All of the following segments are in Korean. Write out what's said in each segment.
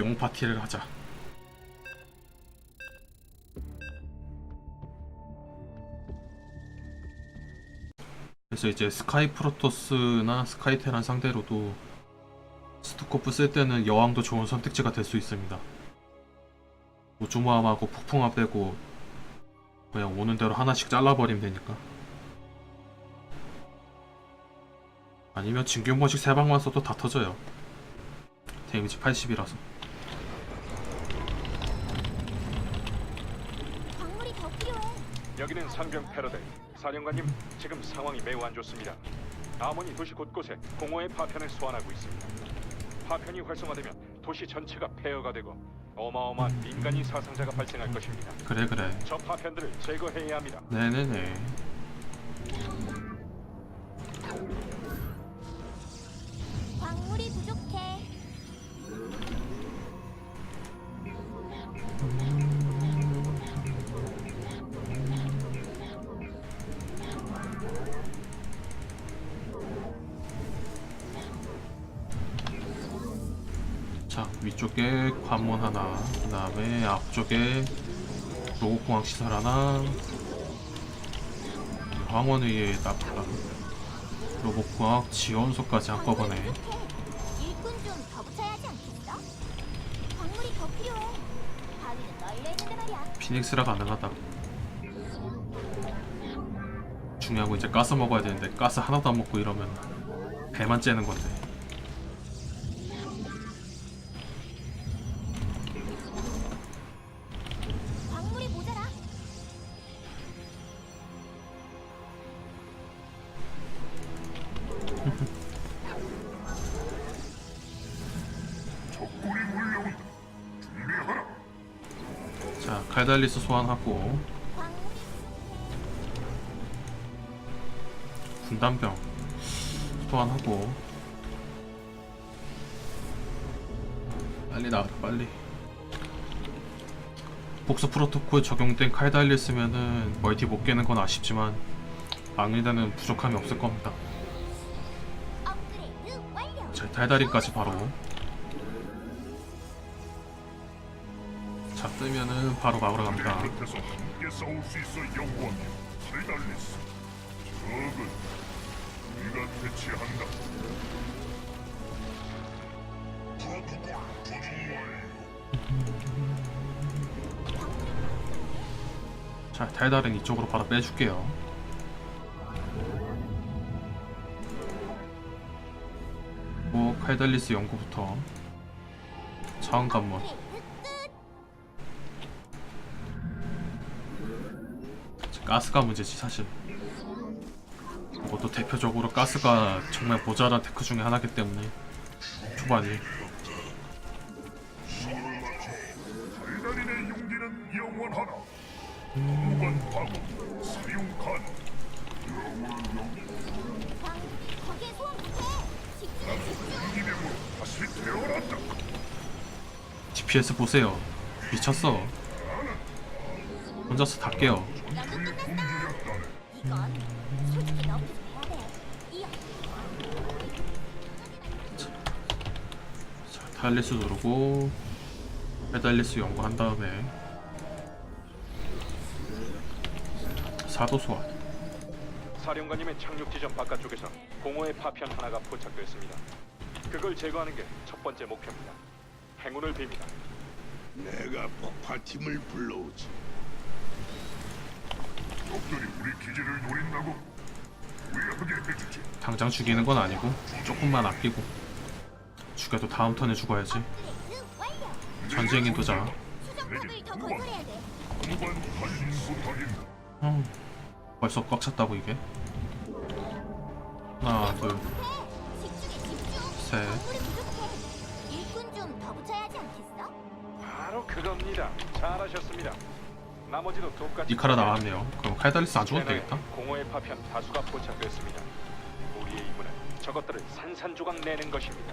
용 파티를 하자. 그래서 이제 스카이 프로토스나 스카이 테란 상대로도 스투코프 쓸 때는 여왕도 좋은 선택지가 될 수 있습니다. 우주모함하고 폭풍함 빼고 그냥 오는 대로 하나씩 잘라버리면 되니까. 아니면 진균모식 세 방만 써도 다 터져요. 데미지 80이라서. 광물이 더 필요해. 여기는 상병 패러데이. 사령관님, 지금 상황이 매우 안 좋습니다. 아몬이 도시 곳곳에 공허의 파편을 소환하고 있습니다. 파편이 활성화되면 도시 전체가 폐허가 되고 어마어마한 민간인 사상자가 발생할 것입니다. 그래 그래. 저 파편들을 제거해야 합니다. 네네네. 자 위쪽에 관문 하나, 그 다음에 앞쪽에 로봇공학 시설 하나, 황원의에다가 로봇공학 지원소까지 한꺼번에. 피닉스라 가능하다. 중요한 건 이제 가스 먹어야 되는데 가스 하나도 안 먹고 이러면 배만 째는 건데. 자 칼달리스 소환하고. 분단병 소환하고. 빨리 나와 빨리. 복수 프로토콜 적용된 칼달리스면은 멀티 못 깨는 건 아쉽지만 막리다는 부족함이 없을 겁니다. 자 달다리까지 바로 뜨면은 바로 막으러 갑니다. 함께 싸울 수 있어 영광이 적은 자 달달은 이쪽으로 바로 빼줄게요. 뭐 칼달리스 연구부터. 차원 관문 가스가 문제지 사실. 그것도 대표적으로 가스가 정말 모자란 테크 중에 하나기 때문에 초반이 달달인의 용기는 영원하다 무관 파고 사용 가능 광 거기에 소환 못해. 집중해 집중. 이기명으로 다시 태어난다 DPS 보세요. 미쳤어. 혼자서 다 깨요 타일리스 누르고 페달리스 연구한 다음에 사도 소환 사령관님의 착륙 지점 바깥쪽에서 공허의 파편 하나가 포착됐습니다. 그걸 제거하는 게 첫 번째 목표입니다. 행운을 빕니다. 내가 폭파팀을 불러오지. 적들이 우리 기지를 노린다고 당장 죽이는 건 아니고 조금만 아끼고 죽여도 다음 턴에 죽어야지. 전쟁인 도자 음, 벌써 꽉 찼다고 이게 하나. 둘셋? 바로 그겁니다. 잘하셨습니다. 나머지도 똑같이 니카라 나왔네요 그럼 칼달리스 안 죽어도 되겠다 공허의 파편 다수가 포착됐습니다. 우리의 임무는 저것들을 산산조각 내는 것입니다.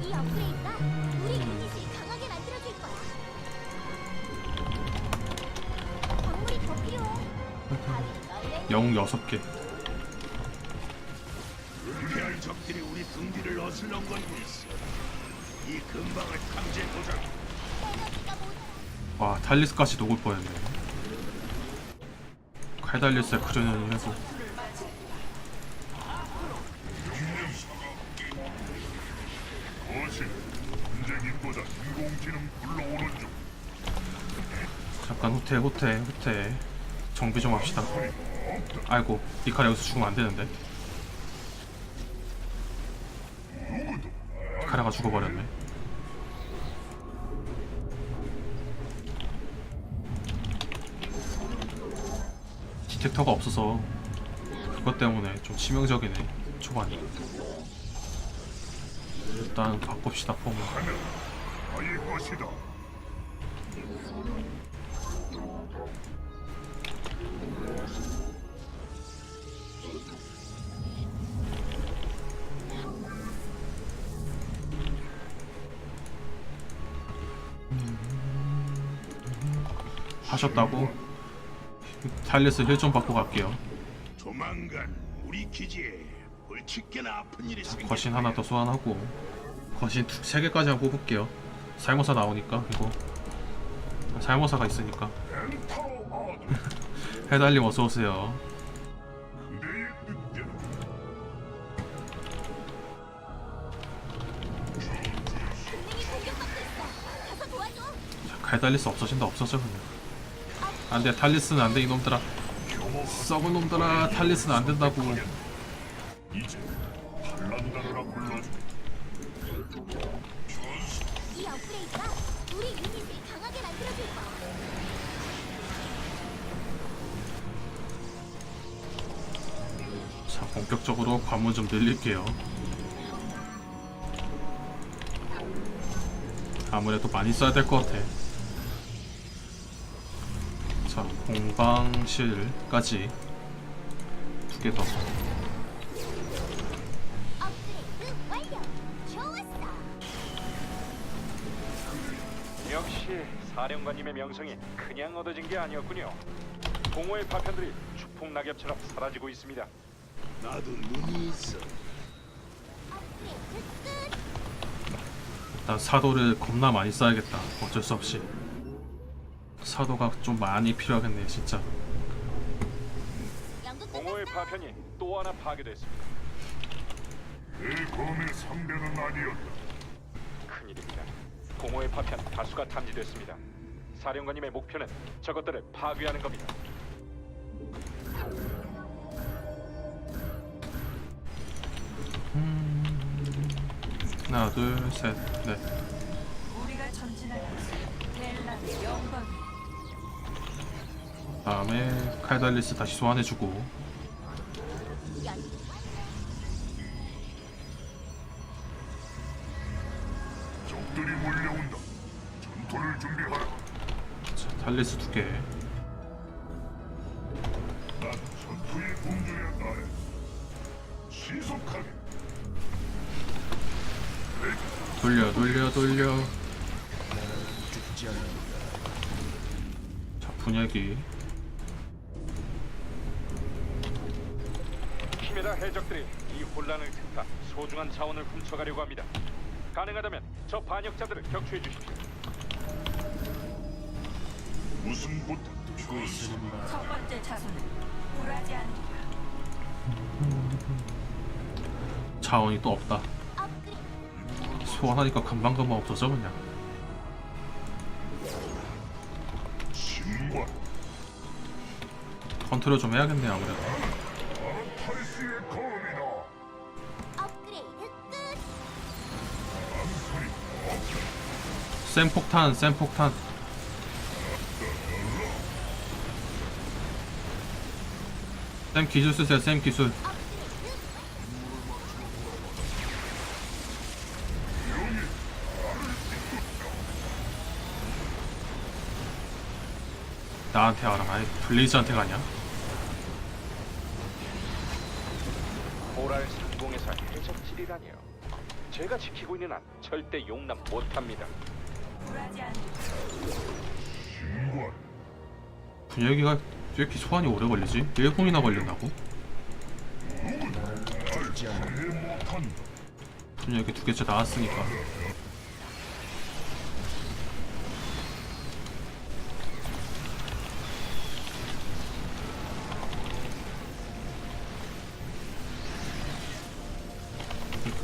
이 업그레이드가 우리 유닛을 강하게 만들어줄 거야. 광물이 더 필요해. 바위는 널려 있는 영웅 6개 그렇게 할 온갖 적들이 우리 등 뒤를 어슬렁거리고 있어. 이 근방을. 와 탈리스까지 녹을 뻔했네. 칼달리스의 크르년이 해서 거실 전쟁인보다 인공지능 불러오는 중 잠깐 후퇴 후퇴 후퇴. 정비 좀 합시다. 아이고 이칼 여기서 죽으면 안 되는데. 카라가 죽어버렸네 디텍터가 없어서 그것 때문에 좀 치명적이네 초반이. 일단 바꿉시다 폼을. 하셨다고 탈리스 힐 좀 받고 갈게요 조만간 우리 기지에 골칫게나 아픈 일이 생길 거신 하나 더 소환하고 거신 두, 세 개까지 한번 뽑을게요. 살모사 나오니까 이거 살모사가 있으니까 해달님 어서 오세요. 동맹이 공격받고 있어. 가서 도와줘. 갈달리스 없어진다 없어져 그냥. 안돼 탈리스는 안돼 이놈들아. 썩은 놈들아 탈리스는 안 된다고. 자 본격적으로 관문 좀 늘릴게요. 아무래도 많이 써야 될 것 같아. 방실까지 두 개 더. 역시 사령관님의 명성이 그냥 얻어진 게 아니었군요. 공허의 파편들이 추풍 낙엽처럼 사라지고 있습니다. 나도 눈이 있어. 일단 사도를 겁나 많이 써야겠다. 어쩔 수 없이. 사도가 좀 많이 필요하겠네, 진짜. 공허의. 파편이 또 하나 파괴됐습니다. 내 검의 상대는 아니었다 큰일입니다. 공허의 파편 다수가 탐지됐습니다. 사령관님의 목표는 저것들을 파괴하는 겁니다. 하나, 둘, 셋, 넷. 다음에 칼달리스 다시 소환해주고. 적들이 몰려온다 전투를 준비하라 자, 탈리스 두 개. 난 전투의 공주야 나의 신속하게 돌려, 돌려, 돌려. 자, 분열기. 키메라 해적들이 이 혼란을 틈타 소중한 자원을 훔쳐가려고 합니다. 가능하다면 저 반역자들을 격추해 주십시오. 무슨 부탁 첫 번째 자손은 굴하지 않는다. 자원이 또 없다. 소환하니까 금방금방 없어져, 그냥. 컨트롤 좀 해야겠네, 아무래도. 센 폭탄, 센 기술 쓰세요, 쌤 기술. 나한테 와라. 아니, 블레이즈한테 가냐? 모랄 상공에서 해적질이라니요. 제가 지키고 있는 한 절대 용납 못합니다. 분열기가 왜 이렇게 소환이 오래 걸리지? 1분이나 걸린다고? 이렇게 두 개째 나왔으니까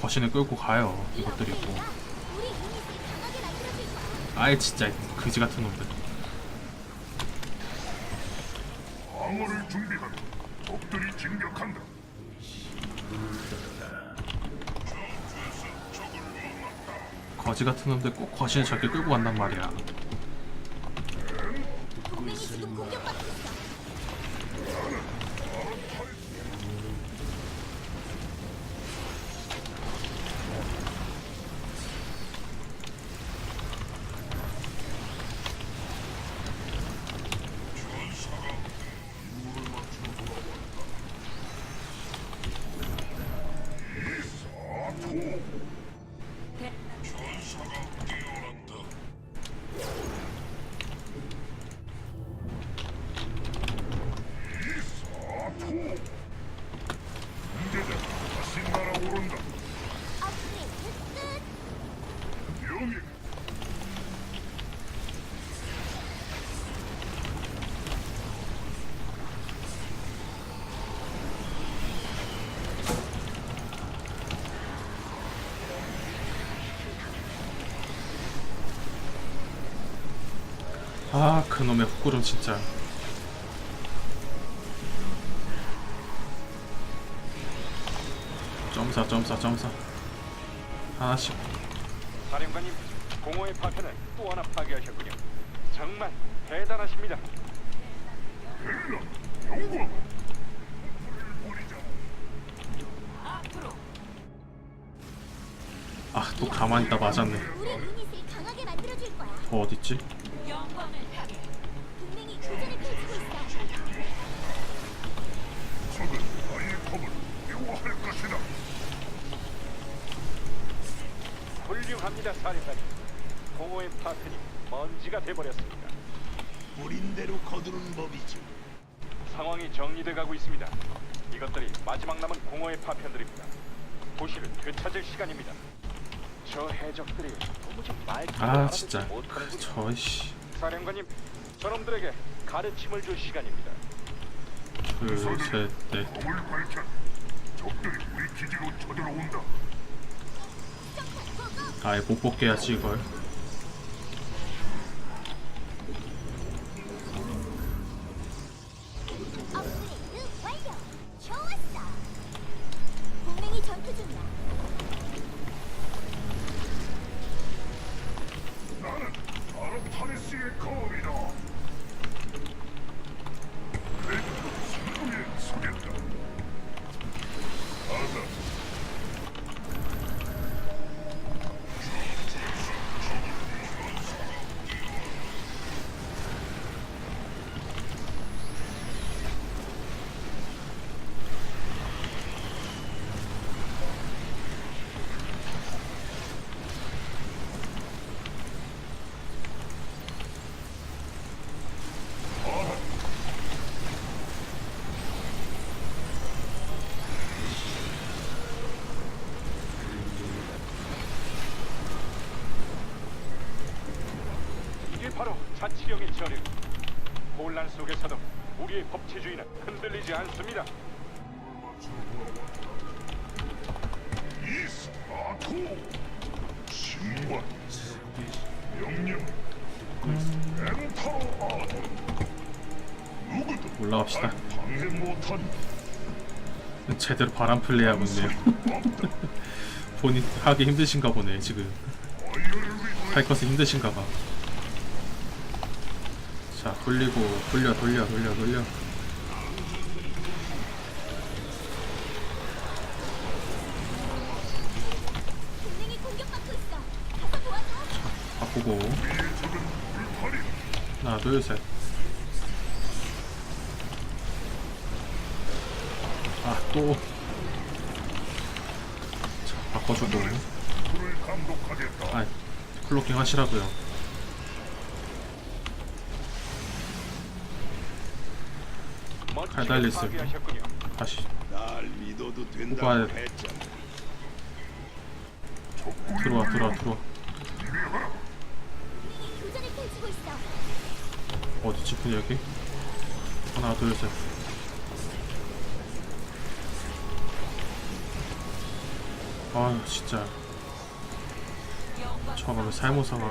거신을 끌고 가요 이 이것들이 또업 아예 진짜 그지 같은 놈들 방어를 준비하라. 적들이 진격한다. 거지 같은 놈들 꼭 거신을 저렇게 끌고 간단 말이야 공격받고 있어. 아 그놈의 훅구름 진짜 점사 점사 점사 하나씩 사령관님, 공허의 파편을 또 하나 파괴하셨군요. 정말 대단하십니다. 아 또 가만히 있다 맞았네. 어 어딨지? 영광을 향해 동맹이 교전을 펼치고 있어. 적은 나의 검을 미워할 것이다. 훌륭합니다, 사령관님. 공허의 파편이 먼지가 돼버렸습니다. 뿌린 대로 거두는 법이지. 상황이 정리돼 가고 있습니다. 이것들이 마지막 남은 공허의 파편들입니다. 도시를 되찾을 시간입니다. 저 해적들이 도무지 말귀를 아 진짜 못하는군요. 저이씨 사령관님, 저놈들에게 가르침을 줄 시간입니다. 둘셋넷 검을 밝혀. 적들이 우리 기지로 쳐들어온다. 아예 못 뽑게 해야지 이걸 자치령의 저력. 혼란 속에서도 우리의 법치주의는 흔들리지 않습니다. 이스파토 신관 명령 엔타로 아드 누구도 올라갑시다 날 방해 못한 제대로 바람 플레이하고 있네요 없다 본인 하기 힘드신가 보네 지금 타이커스 힘드신가 봐. 자, 돌리고 돌려 돌려 돌려 돌려. 도와줘. 바꾸고 하나 둘 셋. 아 또. 자, 바꿔주고. 불을 감독하겠다 아, 클로킹 하시라고요. 멋지게 칼 달리스. 파괴하셨군요. 다시. 나날 믿어도 된다고 오빠. 했잖아. 들어와 들어와 들어와 동맹이 교전을 펼치고 있어. 어디지 분열기? 하나 둘 셋 아 진짜 영광 저거를 살모사가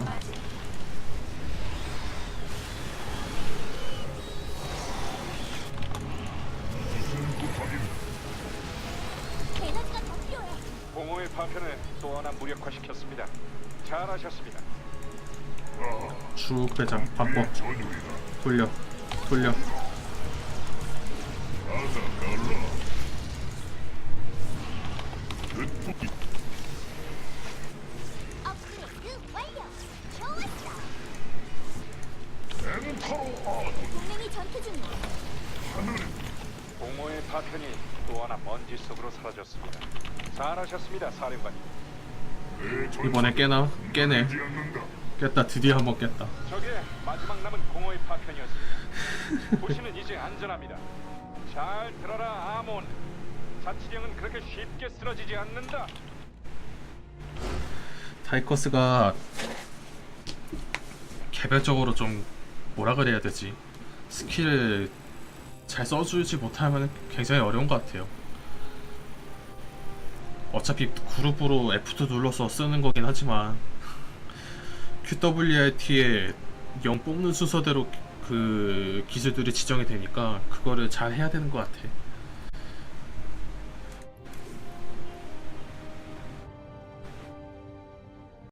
무력화시켰습니다. 잘하셨습니다. 쭉 빼자 바꿔. 돌려 돌려 업그레이드 완료. 좋았어. 동맹이 전투 중이야. 공허의 파편이 또 하나 먼지 속으로 사라졌습니다. 잘하셨습니다, 사령관님. 이번에 깨나? 깨네. 깼다 드디어 한번 깼다 저게 마지막 남은 공허의 파편이었습니다. 도시는 이제 안전합니다. 잘 들어라, 아몬. 자치령은 그렇게 쉽게 쓰러지지 않는다. 타이커스가 개별적으로 좀 뭐라 그래야 되지 스킬을 잘 써주지 못하면 굉장히 어려운 것 같아요 어차피 그룹으로 F2 눌러서 쓰는 거긴 하지만 QWRT에 0 뽑는 순서대로 그 기술들이 지정이 되니까 그거를 잘 해야 되는 것 같아